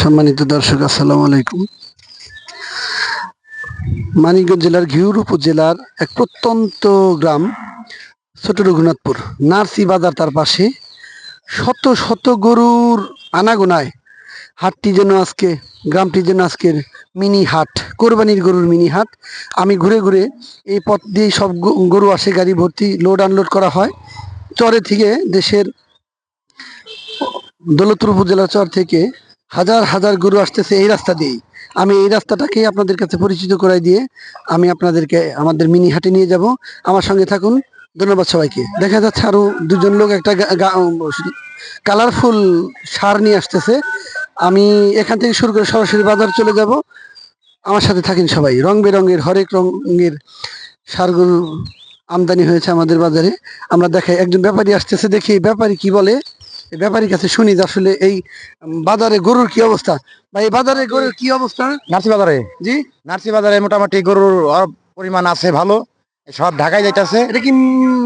সম্মানিত দর্শক, আসসালামু আলাইকুম। মানিকগঞ্জ জেলার ঘিউর উপজেলার এক প্রত্যন্ত গ্রাম, ছোট রঘুনাথপুর, নার্সি বাজার তার পাশে শত শত গরুর আনাগোনায় হাটটি যেন আজকে, গ্রামটি যেন আজকের মিনি হাট, কোরবানির গরুর মিনি হাট। আমি ঘুরে ঘুরে এই পথ দিয়ে সব গরু আসে, গাড়ি ভর্তি, লোড আনলোড করা হয়। চরে থেকে দেশের দৌলতপুর উপজেলা চর থেকে হাজার হাজার গরু আসতেছে এই রাস্তা দিয়েই। আমি এই রাস্তাটাকে আপনাদের কাছে পরিচিত করাই দিয়ে আমি আপনাদেরকে আমাদের মিনি হাটে নিয়ে যাব। আমার সঙ্গে থাকুন। ধন্যবাদ সবাইকে। দেখা যাচ্ছে আরও দুজন লোক একটা কালারফুল সার নিয়ে আসতেছে। আমি এখান থেকে শুরু করে সরাসরি বাজার চলে যাব। আমার সাথে থাকেন সবাই। রং বেরঙের, হরেক রঙের সারগুলো আমদানি হয়েছে আমাদের বাজারে। আমরা দেখাই, একজন ব্যাপারী আসতেছে দেখি, ব্যাপারী কি বলে? ব্যাপারীর কাছে শুনি যে আসলে এই বাজারে গরুর কি অবস্থা? বা এই বাজারে গরুর কি অবস্থা? নার্সি বাজারে? জি? নার্সি বাজারে মোটামুটি গরুর পরিমাণ আছে ভালো। সব ঢাকায় যাইতেছে। এটা কি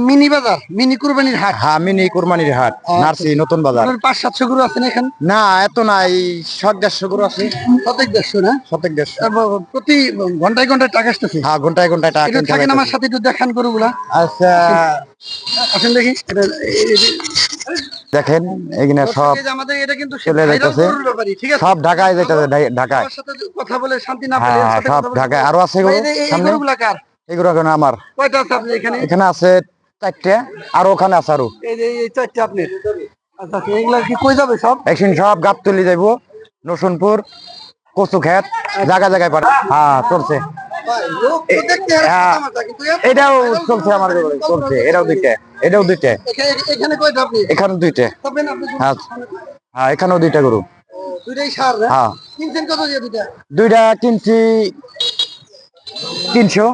মিনি বাজার? মিনি কুরবানির হাট? হ্যাঁ মিনি কুরবানির হাট। আচ্ছা। নার্সি নতুন বাজার। পাঁচ সাতশো গরু আছে না এখানে? না এত নাই। শত দেড়শো গরু আছে। প্রত্যেক দেড়শো না? শতেক দেড়শো। প্রতি ঘন্টায় ঘন্টায় টাকা আসতেছে? হ্যাঁ ঘন্টায় ঘন্টায় টাকা থাকেন আমার। সাথে একটু দেখান গরুগুলা। আচ্ছা। আসেন দেখি। এটা এই- এই- দেখেন এখানে সব আমাদের এটা কিন্তু চলে যাইতেছে। সব ঢাকায় যাইতেছে ঢাকায়। কথা বলে শান্তি না পেলে হ্যাঁ সব ঢাকায়। আরও আছে সামনে? এগুলো এখন আমার। কয়টা আছে আপনি এখানে? এখানে আছে চারটে আর ওখানে আছে আরও। এই যে এই চারটে আপনি আচ্ছা আচ্ছা, এগুলা কি কই যাবে সব? একদিন সব গাবতলি যাইব নসুনপুর কচু খেত জায়গা জায়গায় পারে হ্যাঁ চলছে। এটাও চলছে আমার চলছে এটাও দুইটা এটাও দুইটা। এখানে- দুইটা। হ্যাঁ হ্যাঁ এখানেও দুইটা গরু। হ্যাঁ। দুইটা? দুইটা কিনছি তিনশো।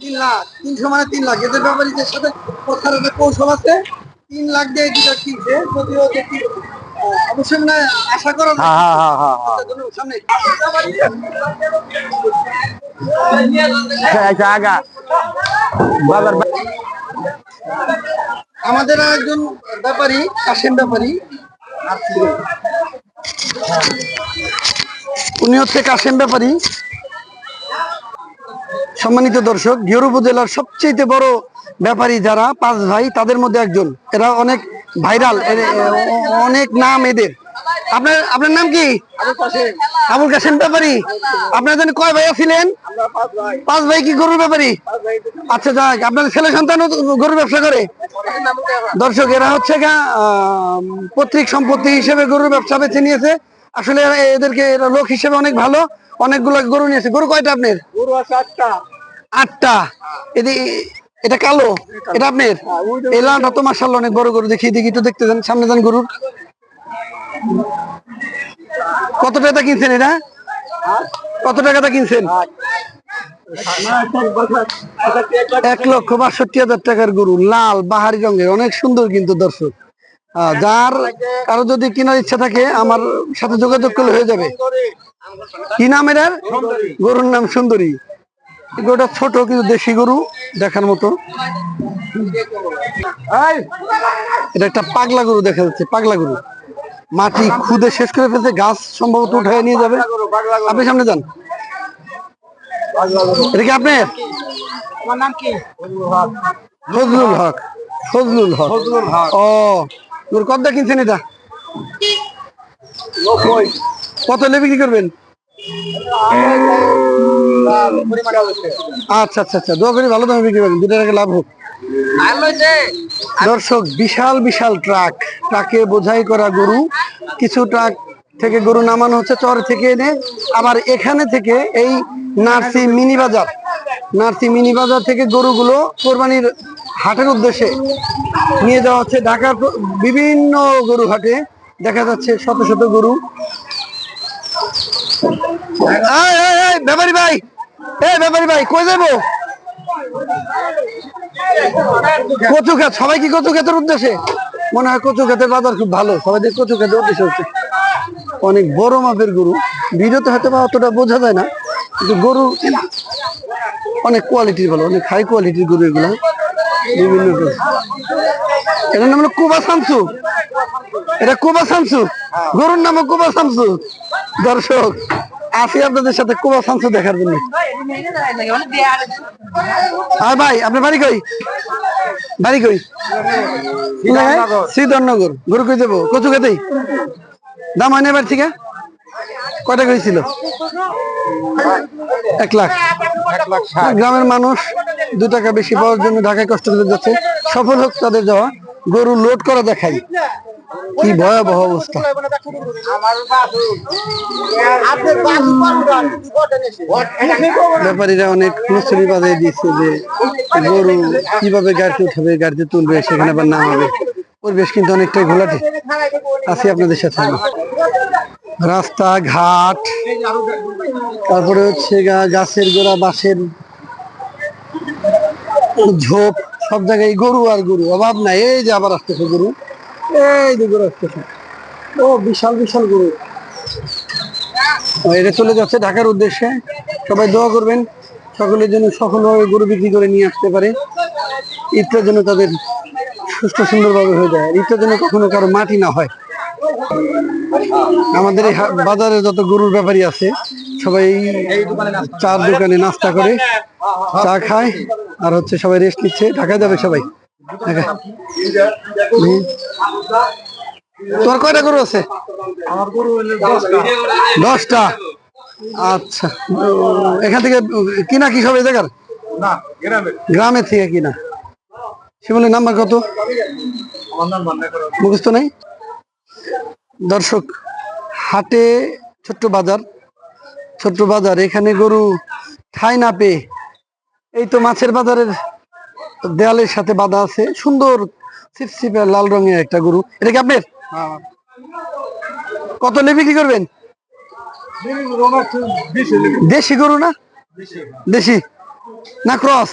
তিন লাখ। তিনশো মানে তিন লাখ। এদের ব্যাপারীদের সাথে কথার কৌশল আছে। তিন লাখ দিয়ে দুটা কিনছে যদিও আশা করা। হ্যাঁ হ্যাঁ হ্যাঁ আচ্ছা, আচ্ছা আমাদের আর একজন ব্যাপারী কাশেম ব্যাপারী উনি হচ্ছে কাশেম ব্যাপারী। সম্মানিত দর্শক গিয়র উপজেলার সবচেয়ে বড় ব্যাপারী যারা পাঁচ ভাই, তাদের মধ্যে একজন। এরা অনেক ভাইরাল অনেক নাম এদের। আপনার আপনার নাম কি? আবুল কাশেম ব্যাপারী। আপনার জন্য কয় ভাইয়া ছিলেন পাঁচ ভাই কি গরুর ব্যাপারী? আচ্ছা যাক আপনার ছেলে সন্তান গরুর ব্যবসা করে? দর্শক, এরা হচ্ছে পৈতৃক সম্পত্তি হিসেবে গরুর ব্যবসা বেছে নিয়েছে। আসলে এদেরকে এরা লোক হিসেবে অনেক ভালো। অনেকগুলো গরু নিয়েছে গরু কয়টা আপনার? গরু আছে আটটা। আটটা। এটা কালো? এটা আপনার? এই লালটা তো মার্শাল্লাহ অনেক বড় গরু। দেখি দেখি একটু দেখতে যান। সামনে যান গরুর। কত টাকা কিনছেন এটা? কত টাকাটা কিনছেন? এক লক্ষ বাষট্টি হাজার টাকার গরু। লাল বাহারি রঙের। অনেক সুন্দর কিন্তু দর্শক। আহ, যার কারও যদি কেনার ইচ্ছা থাকে আমার সাথে যোগাযোগ করলে হয়ে যাবে। কি নাম এটার? গরুর নাম সুন্দরী। গরুটা ছোট কিন্তু দেশি গরু দেখার মতো। এটা একটা পাগলা গরু দেখা যাচ্ছে পাগলা গরু। মাটি খুদে শেষ করে ফেলছে গাছ সম্ভবত উঠায় নিয়ে যাবে। আপনি সামনে যান। এটা কি আপনার? নাম কি? ফজলুল হক। ফজলুল হক ও তোর কিনছেন এটা? কত হলে বিক্রি করবেন? আচ্ছা আচ্ছা আচ্ছা দোয়া করি ভালো দামে বিক্রি করবেন দুটো টাকা লাভ হোক। দর্শক, বিশাল বিশাল ট্রাক, ট্রাকে বোঝাই করা গরু। কিছু ট্রাক থেকে গরু নামানো হচ্ছে, চর থেকে এনে, আবার এখানে থেকে এই নার্সি মিনি বাজার নার্সি মিনি বাজার থেকে গরুগুলো কোরবানির হাটের উদ্দেশ্যে নিয়ে যাওয়া হচ্ছে ঢাকার বিভিন্ন গরু হাটে। দেখা যাচ্ছে শত শত গরু। ভাই। ব্যাপারী ভাই, কই যাব? কচু খাত সবাই কি কচু খাতের উদ্দেশ্যে? মনে হয় কচু খাতের বাজার খুব ভালো, সবাই দেখে কচু উদ্দেশ্যে হচ্ছে। অনেক বড় মাপের গরু। ভিডিওতে হয়তো বা অতটা বোঝা যায় না, কিন্তু গরু অনেক কোয়ালিটির ভালো, অনেক হাই কোয়ালিটির গরু এগুলো। বিভিন্ন এটার নাম হলো কুবা সামসু। এটা কুবা সামসু। গরুর নামও কুবা শামসু দর্শক আসি আপনাদের সাথে কুবা শামসু দেখার জন্য। আর ভাই আপনার বাড়ি কই? বাড়ি কই? শ্রীধরনগর। গরু কই যাব? কচু খেতেই দাম হয় না এবার থেকে? কয়টা কইছিল এক লাখ। গ্রামের মানুষ দু টাকা বেশি পাওয়ার জন্য ঢাকায় কষ্ট করে যাচ্ছে। সফল হোক তাদের যাওয়া। গরু লোড করা দেখাই। কি ভয়াবহ অবস্থা? ব্যাপারীরা অনেক মুসলি বাজায় দিচ্ছে যে গরু কীভাবে গাড়িতে উঠাবে গাড়িতে তুলবে সেখানে আবার না হবে পরিবেশ কিন্তু অনেকটাই ঘোলাটে আছি আপনাদের সাথে। রাস্তা ঘাট তারপরে হচ্ছে গা- গাছের গোড়া বাঁশের ঝোপ সব জায়গায় গরু আর গরু। অভাব নাই এই যে আবার আসতেছে গরু। এই ও, বিশাল বিশাল গরু। চলে যাচ্ছে ঢাকার উদ্দেশ্যে। সবাই দোয়া করবেন, সকলের জন্য সফলভাবে গরু বিক্রি করে নিয়ে আসতে পারে। ঈদটার জন্য তাদের সুস্থ, সুন্দরভাবে হয়ে যায়। ঈদটার জন্য কখনো কারও মাটি না হয়। আমাদের এই বাজারে যত গরুর ব্যাপারী আছে, সবাই চার দোকানে নাস্তা করে, চা খায়, আর হচ্ছে সবাই রেস্ট নিচ্ছে। ঢাকায় যাবে সবাই। হুম। কয়টা গরু আছে? দশটা। আচ্ছা। এখান থেকে কিনা কি সব এই জায়গার? গ্রামের থেকে কিনা। শিমলের নাম্বার কত? মুখস্থ নেই? দর্শক, হাটে ছোট্ট বাজার। ছোট্ট বাজার, এখানে গরু ঠাই না পেয়ে। এই তো মাছের বাজারের দেয়ালের সাথে বাঁধা আছে। সুন্দর ছিপছিপে লাল রঙের একটা গরু। এটা কি আপনার? কত লে বিক্রি করবেন? দেশি গরু না? দেশি না ক্রস?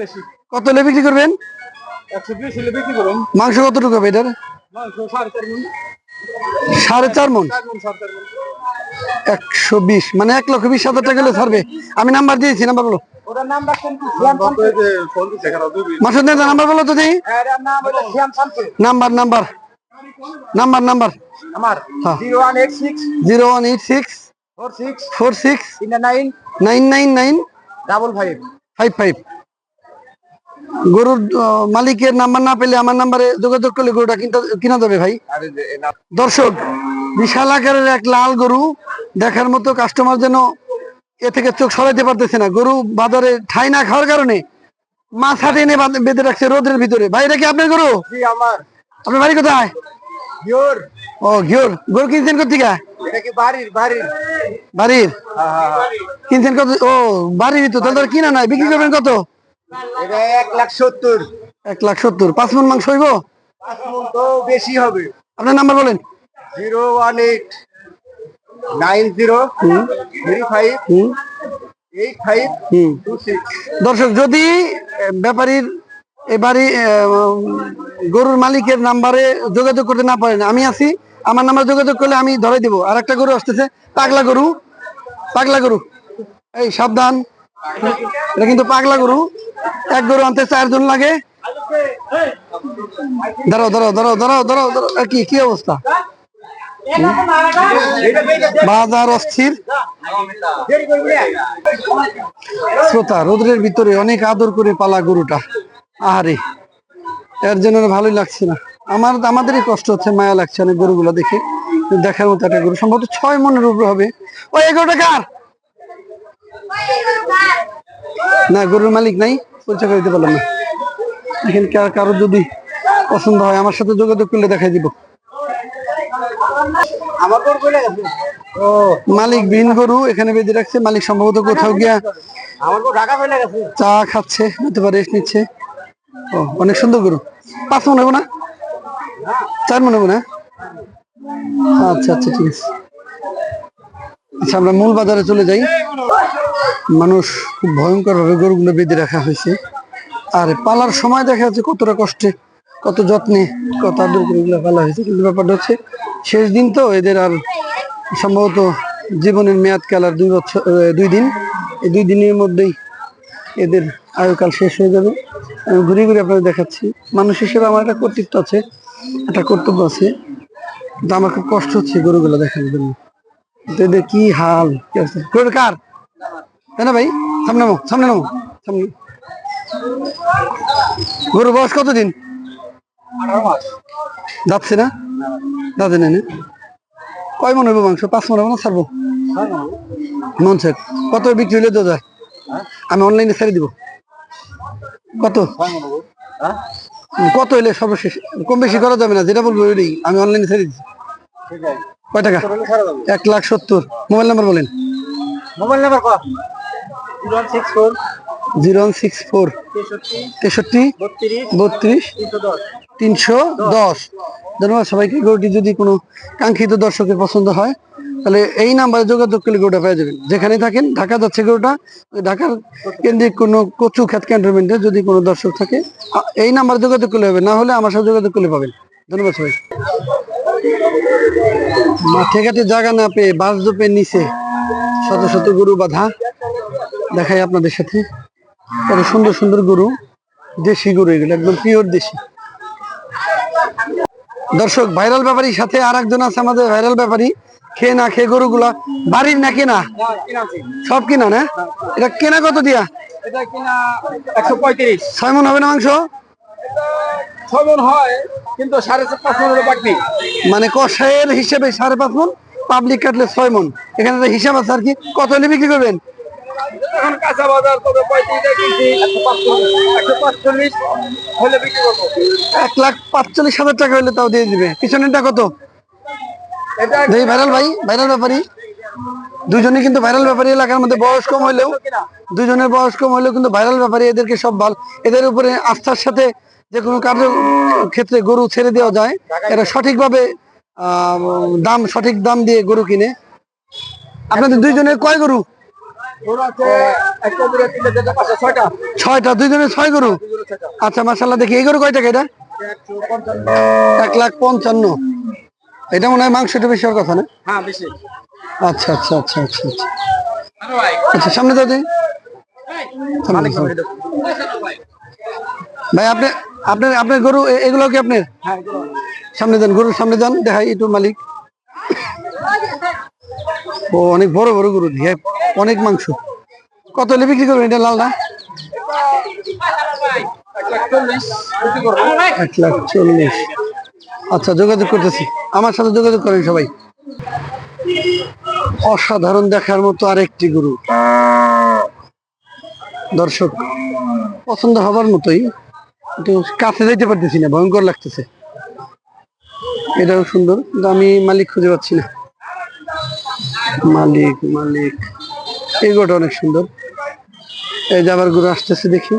দেশি। কত লে বিক্রি করবেন? মাংস কতটুকু হবে এটার? মাংস সাড়ে চার সাড়ে চার মন? একশো বিশ মানে এক লক্ষ বিশ হাজার টাকা ছাড়বে। আমি নাম্বার দিয়েছি নাম্বার বলো। মাসুদ নাম্বার বলো তো দেখি। শান্তি। Number number. Number number. আমার হ্যাঁ। Zero one eight six. Zero one eight six. Four six. Four six. Nine. Nine nine nine. Double five. Five five. গরুর মালিকের নাম্বার না পেলে আমার নাম্বারে যোগাযোগ করলে গরুটা কিনা যাবে ভাই। দর্শক বিশাল আকারের এক লাল গরু দেখার মতো কাস্টমার যেন এ থেকে চোখ সরাইতে পারতেছে না। গরু বাজারে ঠাই না খাওয়ার কারণে মাছ হাতে এনে বাঁধে- রাখছে রোদের ভিতরে। ভাই এটা কি আপনার গরু? আমার। আপনার বাড়ি কোথায়? ও ঘিওর। গরু কিনছেন কোথেকে বাড়ির? হ্যাঁ হ্যাঁ হ্যাঁ। কিনছেন কত? ও বাড়ির তো। তাহলে কিনা নাই? বিক্রি করবেন কত? এটা এক লাখ সত্তর। এক লাখ সত্তর। পাঁচ মন মাংস হইব? পাঁচ মণ তো বেশি হবে। আপনার নাম্বার বলেন। Zero one eight nine zero three five eight five hmm. Two six. দর্শক যদি ব্যাপারীর উম, গরুর মালিকের নাম্বারে যোগাযোগ করতে না পারেন আমি আছি। আমার নাম্বার যোগাযোগ করলে আমি ধরে দিব। আর একটা গরু আসতেছে পাগলা গরু। পাগলা গরু। এই সাবধান। এটা কিন্তু পাগলা গরু। এক গরু আনতে চারজন লাগে। ধরো ধরো ধরো ধরো ধরো ধরো কি কি অবস্থা? বাজার অস্থির। শ্রোতা, রোদ্রের ভিতরে অনেক আদর করে পালা গরুটা। আহারে, এর জন্য ভালোই লাগছে না। আমার, আমাদেরই কষ্ট হচ্ছে, মায়া লাগছে অনেক গরুগুলো দেখে। দেখার মতো একটা গরু, সম্ভবত ছয় মনের উপরে হবে। ওই এগারোটা কার? না গরুর মালিক নাই পরিচয় করে দিতে পারলাম না। এখানে কার- যদি পছন্দ হয় আমার সাথে যোগাযোগ করলে দেখাই দিব। মালিক বিন গরু এখানে বেঁধে রাখছে। মালিক সম্ভবত কোথাও গিয়া চা খাচ্ছে অথবা রেস্ট নিচ্ছে। ও অনেক সুন্দর গরু। পাঁচ মনে হব না? চার মনে হব না? আচ্ছা আচ্ছা ঠিক আছে। আচ্ছা আমরা মূল বাজারে চলে যাই। মানুষ খুব ভয়ঙ্কর ভাবে গরুগুলো বেঁধে রাখা হয়েছে। আর পালার সময় দেখা যাচ্ছে কতটা কষ্টে, কত যত্নে, কত আদর করে এগুলো পালা হয়েছে। কিন্তু ব্যাপারটা হচ্ছে, শেষ দিন তো এদের আর সম্ভবত জীবনের মেয়াদ কাল আর দুই বছর দুই দিন। এই দুই দিনের মধ্যেই এদের আয়ুকাল শেষ হয়ে যাবে। আমি ঘুরে ঘুরে আপনাদের দেখাচ্ছি। মানুষ হিসেবে আমার একটা কর্তৃত্ব আছে, একটা কর্তব্য আছে। কিন্তু আমার খুব কষ্ট হচ্ছে গরুগুলো দেখার জন্য। কিন্তু কি হাল? কি অবস্থা? কার? তাই না ভাই সামনে নামো সামনে নামো সামনে। গরু বয়স কতদিন? যাচ্ছে না? দাদা নেই না? কয় মন হইব মাংস? পাঁচ মন হবে না ছাড়বো মন। স্যার কত বিক্রি হলে দেওয়া যায়? আমি অনলাইনে ছেড়ে দিব। কত? কত হইলে সর্বশেষ? কম বেশি করা যাবে না যেটা বলব ওইটাই। আমি অনলাইনে ছেড়ে দিচ্ছি কয় টাকা? এক লাখ সত্তর। মোবাইল নাম্বার বলেন। Mobile number four. Zero one six four. তেষট্টি বত্রিশ তিনশো দশ। ধন্যবাদ সবাইকে। গরুটি যদি কোনো কাঙ্ক্ষিত দর্শকের পছন্দ হয় তাহলে এই নাম্বারে যোগাযোগ করলে গরুটা পেয়ে যাবেন। যেখানে থাকেন ঢাকা যাচ্ছে গরুটা। ঢাকার কেন্দ্রিক কোনো কচু খ্যাত ক্যান্টনমেন্টে যদি কোনো দর্শক থাকে এই নাম্বারে যোগাযোগ করলে হবে। না হলে আমার সাথে যোগাযোগ করলে পাবেন। ধন্যবাদ সবাই মাঠে ঘাটে জায়গা না পেয়ে বাস নিচে শত শত গরু বাঁধা দেখাই আপনাদের সাথে। কত সুন্দর সুন্দর গরু দেশি গরু এগুলো একদম পিওর দেশি। দর্শক ভাইরাল ব্যাপারীর সাথে আর একজন আছে আমাদের ভাইরাল ব্যাপারী। খেয়ে না খেয়ে গরুগুলা বাড়ির না কেনা? সব কিনা না? এটা কেনা কত দিয়া? ছয় মন হবে না মাংস? ছয় মন হয় কিন্তু সাড়ে পাঁচ মন বাকি। মানে কষাইয়ের হিসেবে সাড়ে পাঁচ মন পাবলিক কাটলে ছয় মন। এখানে হিসাব আছে আর কি কত হলে বিক্রি করবেন? এখন কাঁচা বাজার তবে পঁয়ত্রিশটা কিনছি একশো পাঁচচল্লিশ হলে বিক্রি করব। এক লাখ পাঁচচল্লিশ হাজার টাকা হলে তাও দিয়ে দিবে। পিছনেরটা কত? এটা ভাইরাল ভাই ভাইরাল ব্যাপারী। দুজনে কিন্তু ভাইরাল ব্যাপারী এলাকার মধ্যে বয়স কম হইলেও দুজনের বয়স কম হলেও কিন্তু ভাইরাল ব্যাপারী এদেরকে সব ভালো এদের উপরে আস্থার সাথে যে কোনো কার্য ক্ষেত্রে গরু ছেড়ে দেওয়া যায় এরা সঠিকভাবে দাম সঠিক দাম দিয়ে গরু কিনে। আপনাদের দুইজনের কয় গরু? ছয়টা। ছয় গরু? আচ্ছা মাসাল্লাহ দেখি এই গরু কয় টাকা এটা? এক লাখ পঞ্চান্ন। এটা মনে হয় মাংসটা বেশি হওয়ার কথা না? হ্যাঁ আচ্ছা আচ্ছা আচ্ছা আচ্ছা আচ্ছা। আচ্ছা সামনে সামনে। ভাই আপনি আপনার আপনার গরু এগুলো কি আপনার? সামনে যান, গরুর সামনে যান, দেখাই একটু মালিক। ও, অনেক বড় বড় গরু দিয়ে অনেক মাংস। কত হলে বিক্রি করবেন? এটা বিক্রি করব এক লাখ চল্লিশ। আচ্ছা যোগাযোগ করতেছি। আমার সাথে যোগাযোগ করেন সবাই। অসাধারণ দেখার মতো আরেকটি গরু। দর্শক, পছন্দ হবার মতোই। কাছে যাইতে পারতেছি না, ভয়ঙ্কর লাগতেছে। এটাও সুন্দর, কিন্তু আমি মালিক খুঁজে পাচ্ছি না। মালিক মালিক, এই গরুটা অনেক সুন্দর। এই যে আবার গরু আসতেছে দেখি।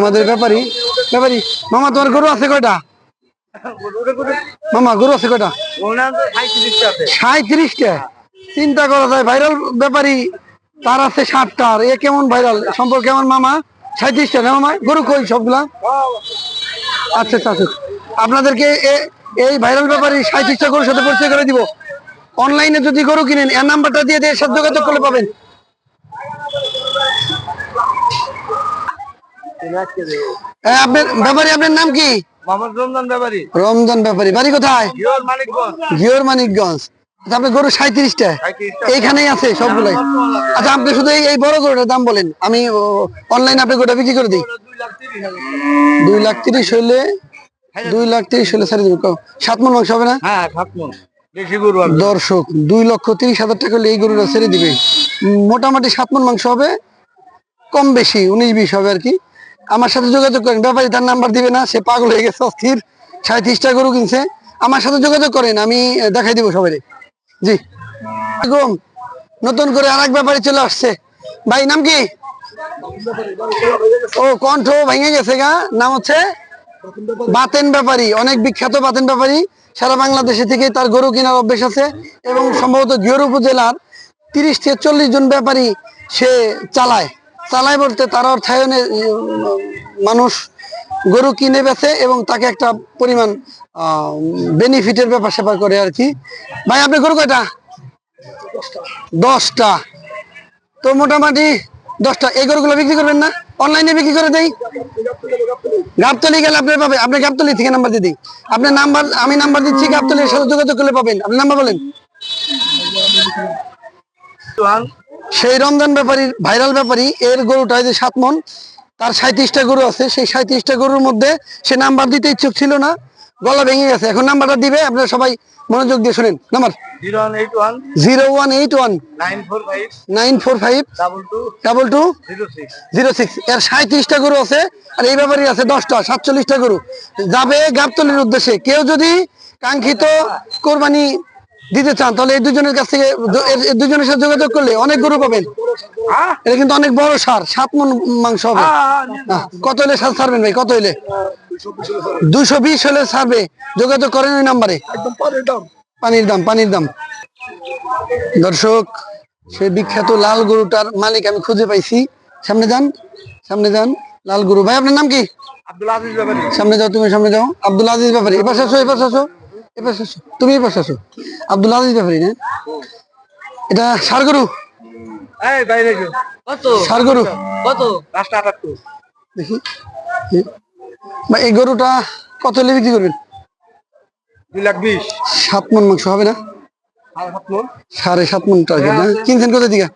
আমাদের ব্যাপারী ব্যাপারী, মামা তোমার গরু আছে কয়টা? মামা, গরু আছে কয়টা? সাঁত্রিশটা চিন্তা করা যায়, ভাইরাল ব্যাপারী, তার আছে আর এ কেমন ভাইরাল? সম্পর্কে আমার মামা সাঁত্রিশটা না মামা গরু কই সবগুলা? আচ্ছা আচ্ছা আচ্ছা। আপনাদেরকে এই ভাইরাল ব্যাপারী সাঁত্রিশটা গরুর সাথে পরিচয় করে দিব। অনলাইনে যদি গরু কিনেন এর নাম্বারটা দিয়ে দিয়ে সাথে যোগাযোগ করলে পাবেন। আপনার ব্যাপারী আপনার নাম কি? রমজান ব্যাপারী। রমজান ব্যাপারী। বাড়ি কোথায়? ঘিওর মানিকগঞ্জ। আচ্ছা, আপনার গরু সাঁত্রিশটা এইখানেই আছে সবগুলাই? আচ্ছা আপনি শুধু এই বড় গরুটার দাম বলেন। আমি অনলাইনে আপনি গোটা বিক্রি করে দিই। দুই লাখ তিরিশ হাজার দুই লাখ তিরিশ হইলে দুই লাখ তিরিশ হলে সারি দেবে। সাত মন মাংস হবে না? হ্যাঁ দর্শক দুই লক্ষ তিরিশ হাজার টাকা হলে এই গরুটা ছেড়ে দিবে। মোটামুটি সাত মন মাংস হবে কম বেশি উনিশ বিশ হবে আর কি। আমার সাথে যোগাযোগ করেন। ব্যাপারী তার নাম্বার দিবে না সে পাগল হয়ে গেছে অস্থির। সাঁত্রিশটা গরু কিনছে। আমার সাথে যোগাযোগ করেন আমি দেখাই দিব সবাই জি। আসসালামু নতুন করে আরেক ব্যাপারী চলে আসছে। ভাই, নাম কি? ও, কণ্ঠ ভেঙে গেছে গা। নাম হচ্ছে বাতেন ব্যাপারী। অনেক বিখ্যাত বাতেন ব্যাপারী। সারা বাংলাদেশে থেকে তার গরু কেনার অভ্যেস আছে এবং সম্ভবত গিয়র উপজেলার তিরিশ থেকে চল্লিশ জন ব্যাপারী সে চালায়। চালায় বলতে তার অর্থায়নে মানুষ গরু কিনে বেচে এবং তাকে একটা পরিমাণ বেনিফিটের ব্যাপার স্যাপার করে আর কি। ভাই আপনি গরু কয়টা? দশটা। তো মোটামুটি দশটা। এই গরুগুলো বিক্রি করবেন না? অনলাইনে বিক্রি করে দেই? গাবতলি গেলে আপনার পাবে। আপনি গাবতলি থেকে নাম্বার দিয়ে দিই। আপনার নাম্বার আমি নাম্বার দিচ্ছি গাবতলির সাথে যোগাযোগ করলে পাবেন। আপনি নাম্বার বলেন। সেই রমজান ব্যাপারী ভাইরাল ব্যাপারী এর গরুটা যে সাত মন। তার সাঁত্রিশটা গরু আছে সেই সাঁত্রিশটা গরুর মধ্যে সে নাম্বার দিতে ইচ্ছুক ছিল না গলা ভেঙে গেছে। এখন নাম্বারটা দিবে আপনারা সবাই মনোযোগ দিয়ে শুনেন। Number? Zero one eight one nine four five double two zero six zero six. এর সাঁত্রিশটা গরু আছে আর এই ব্যাপারই আছে দশটা সাতচল্লিশটা গরু। যাবে গাবতলির উদ্দেশ্যে। কেউ যদি কাঙ্ক্ষিত কোরবানি দিতে চান তাহলে এই দুজনের কাছ থেকে দুজনের সাথে যোগাযোগ করলে অনেক গরু পাবেন। হ্যাঁ? এটা কিন্তু অনেক বড় সার সাত মন মাংস হবে। আহ, কত হলে সার ছাড়বেন ভাই কত হলে দুশো বিশ হলে ছাড়বে। যোগাযোগ করেন ওই নাম্বারে। পানির দাম। পানির দাম দর্শক সে বিখ্যাত লাল গরুটার মালিক আমি খুঁজে পাইছি। সামনে যান সামনে যান লাল গরু। ভাই আপনার নাম কি? আব্দুল আজিজ ব্যাপারী। সামনে যাও তুমি সামনে যাও। আব্দুল আজিজ ব্যাপারী। এবার আসো এবার আসো। এবার আসো তুমি এবার আসো আব্দুল আজিজ ব্যাপারী না এটা সার গরু এই বাইরে কত? সার গরু কত পাঁচটা আটাত্তর দেখি এই গরুটা কত হলে বিক্রি করবেন? দুই লাখ বিশ। সাত মন মাংস হবে না? আর সাড়ে সাত মন টার্গেট না কিনছেন কোথা দিকে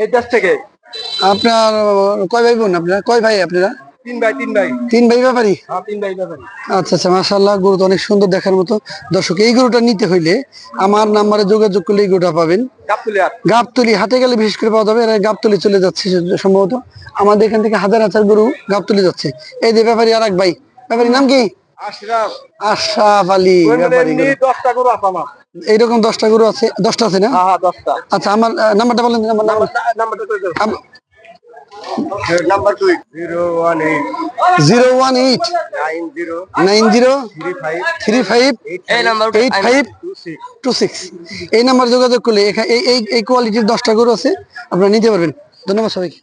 এই দেশ থেকে। আপনার কয় ভাই বোন আপনারা? কয় ভাই আপনারা? তিন ভাই তিন ভাই। তিন ভাই ব্যাপারী? হ্যাঁ তিন ভাই ব্যাপারী। আচ্ছা আচ্ছা মাশাল্লাহ গরু তো অনেক সুন্দর দেখার মতো। দর্শক এই গরুটা নিতে হইলে আমার নাম্বারে যোগাযোগ করলে এই গরুটা পাবেন। গাবতলি হাটে। গেলে বিশেষ করে পাওয়া যাবে এরা গাবতলি চলে যাচ্ছে সম্ভবত। আমাদের এখান থেকে হাজার হাজার গরু গাবতলি যাচ্ছে। এই যে ব্যাপারী আর এক ভাই ব্যাপারীর নাম কি? আশরাফ। আশরাফ আলী ওই মিলে ব্যাপারী এমনি গরু। দশটা গরু আছে আমার। এইরকম দশটা গরু আছে দশটা আছে না? হ্যাঁ হ্যাঁ আচ্ছা আমার নাম্বারটা বলেন নাম্বারটা নাম্বার দুই zero one eight. Zero one eight. Nine zero. Nine zero. Three five. Three এই number eight five two six এই নাম্বার যোগাযোগ করলে এই এই কোয়ালিটির দশটা গরু আছে আপনারা নিতে পারবেন। ধন্যবাদ সবাইকে।